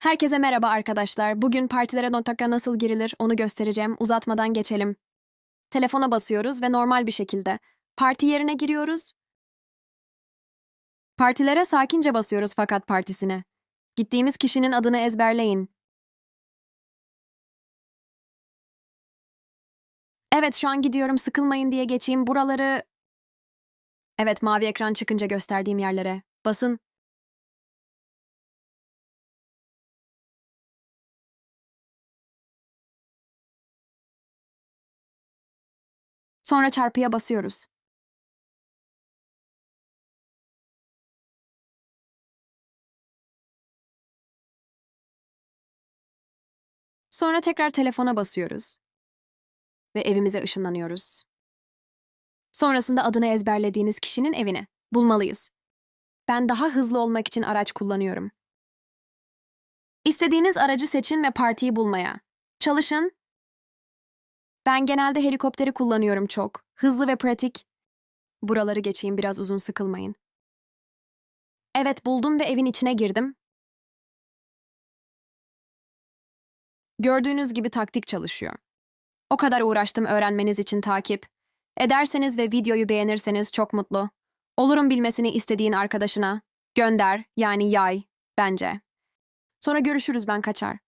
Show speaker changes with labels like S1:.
S1: Herkese merhaba arkadaşlar. Bugün partilere Notaka nasıl girilir onu göstereceğim. Uzatmadan geçelim. Telefona basıyoruz ve normal bir şekilde parti yerine giriyoruz. Partilere sakince basıyoruz fakat partisine. Gittiğimiz kişinin adını ezberleyin. Evet şu an gidiyorum sıkılmayın diye geçeyim buraları. Evet mavi ekran çıkınca gösterdiğim yerlere. Basın. Sonra çarpıya basıyoruz. Sonra tekrar telefona basıyoruz. Ve evimize ışınlanıyoruz. Sonrasında adını ezberlediğiniz kişinin evini bulmalıyız. Ben daha hızlı olmak için araç kullanıyorum. İstediğiniz aracı seçin ve partiyi bulmaya. Çalışın. Ben genelde helikopteri kullanıyorum çok. Hızlı ve pratik. Buraları geçeyim biraz uzun sıkılmayın. Evet buldum ve evin içine girdim. Gördüğünüz gibi taktik çalışıyor. O kadar uğraştım öğrenmeniz için takip. Ederseniz ve videoyu beğenirseniz çok mutlu. Olurum bilmesini istediğin arkadaşına. Gönder yani yay bence. Sonra görüşürüz ben kaçar.